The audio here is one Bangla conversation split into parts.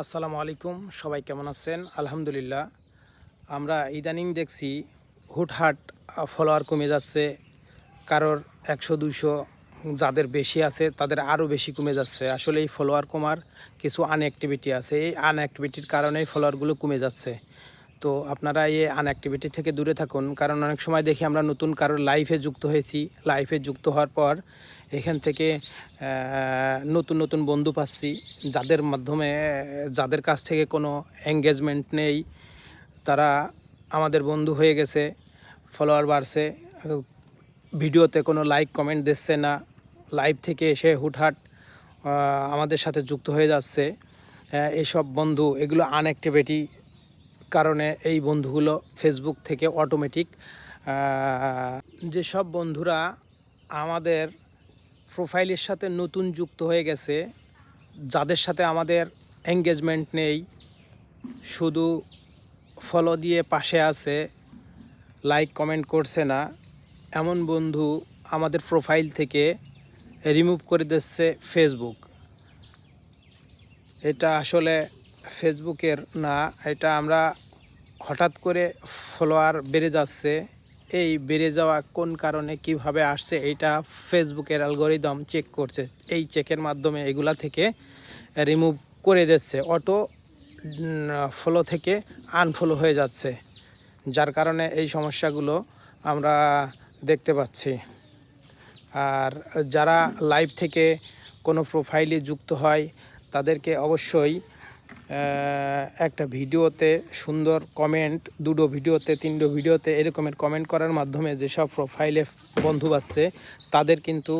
আসসালামু আলাইকুম, সবাই কেমন আছেন? আলহামদুলিল্লাহ। আমরা ইদানিং দেখছি হুটহাট ফলোয়ার কমে যাচ্ছে। কারোর একশো দুশো যাদের বেশি আছে, তাদের আরও বেশি কমে যাচ্ছে। আসলে এই ফলোয়ার কমার কিছু আনঅ্যাক্টিভিটি আছে। এই আনঅ্যাক্টিভিটির কারণেই ফলোয়ারগুলো কমে যাচ্ছে। তো আপনারা এই আনঅ্যাক্টিভিটি থেকে দূরে থাকুন। কারণ অনেক সময় দেখি আমরা নতুন কারোর লাইফে যুক্ত হয়েছি। লাইফে যুক্ত হওয়ার পর এখান থেকে নতুন নতুন বন্ধু পাচ্ছি। যাদের মাধ্যমে, যাদের কাছ থেকে কোনো এঙ্গেজমেন্ট নেই, তারা আমাদের বন্ধু হয়ে গেছে ফলোয়ার বাড়ছে, ভিডিওতে কোনো লাইক কমেন্ট দিচ্ছে না। লাইভ থেকে এসে হুটহাট আমাদের সাথে যুক্ত হয়ে যাচ্ছে। এসব বন্ধু, এগুলো আনঅ্যাক্টিভিটি কারণে এই বন্ধুগুলো ফেসবুক থেকে অটোমেটিক যেসব বন্ধুরা আমাদের প্রোফাইলের সাথে নতুন যুক্ত হয়ে গেছে, যাদের সাথে আমাদের এঙ্গেজমেন্ট নেই, শুধু ফলো দিয়ে পাশে আছে লাইক কমেন্ট করছে না, এমন বন্ধু আমাদের প্রোফাইল থেকে রিমুভ করে দিচ্ছে ফেসবুক এটা আসলে ফেসবুকের না, এটা আমরা হঠাৎ করে ফলোয়ার বেড়ে যাচ্ছে। এই বেড়ে যাওয়া কোন কারণে, কীভাবে আসছে এইটা ফেসবুকের অ্যালগোরিদম চেক করছে। এই চেকের মাধ্যমে এগুলা থেকে রিমুভ করে দিচ্ছে। অটো ফলো থেকে আনফলো হয়ে যাচ্ছে। যার কারণে এই সমস্যাগুলো আমরা দেখতে পাচ্ছি। আর যারা লাইভ থেকে কোনো প্রোফাইলে যুক্ত হয়, তাদেরকে অবশ্যই একটা ভিডিওতে সুন্দর কমেন্ট দুটো ভিডিওতে, তিনটো ভিডিওতে এরকমের কমেন্ট করার মাধ্যমে যেসব প্রোফাইলে বন্ধু বাসছে, তাদের কিন্তু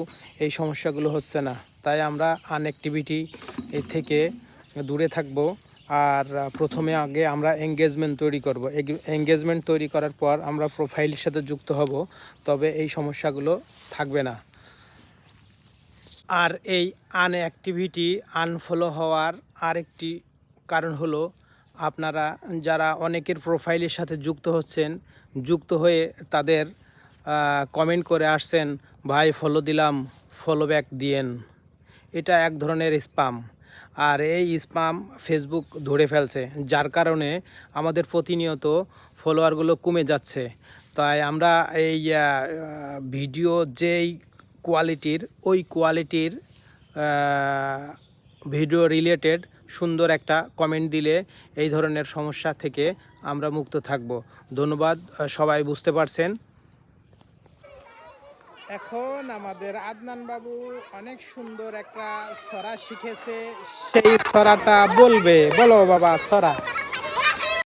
এই সমস্যাগুলো হচ্ছে না। তাই আমরা আনঅ্যাক্টিভিটি থেকে দূরে থাকব আর প্রথমে আগে আমরা এঙ্গেজমেন্ট তৈরি করব। এঙ্গেজমেন্ট তৈরি করার পর আমরা প্রোফাইলের সাথে যুক্ত হব, তবে এই সমস্যাগুলো থাকবে না। আর এই আনঅ্যাক্টিভিটি আনফলো হওয়ার আরেকটি কারণ হলো আপনারা যারা অনেকের প্রোফাইলের সাথে যুক্ত হচ্ছেন, যুক্ত হয়ে তাদের কমেন্ট করে আসছেন, ভাই ফলো দিলাম ফলো ব্যাক দিয়েন। এটা এক ধরনের স্পাম আর এই স্পাম ফেসবুক ধরে ফেলছে, যার কারণে আমাদের প্রতিনিয়ত ফলোয়ারগুলো কমে যাচ্ছে। তাই আমরা এই ভিডিও যেই কোয়ালিটির ওই কোয়ালিটির ভিডিও রিলেটেড সুন্দর একটা কমেন্ট দিলে এই ধরনের সমস্যা থেকে আমরা মুক্ত থাকব। ধন্যবাদ সবাই বুঝতে পারছেন? এখন আমাদের আদনান বাবু অনেক সুন্দর একটা ছড়া শিখেছে। সেই ছড়াটা বলবে। বলো বাবা ছড়া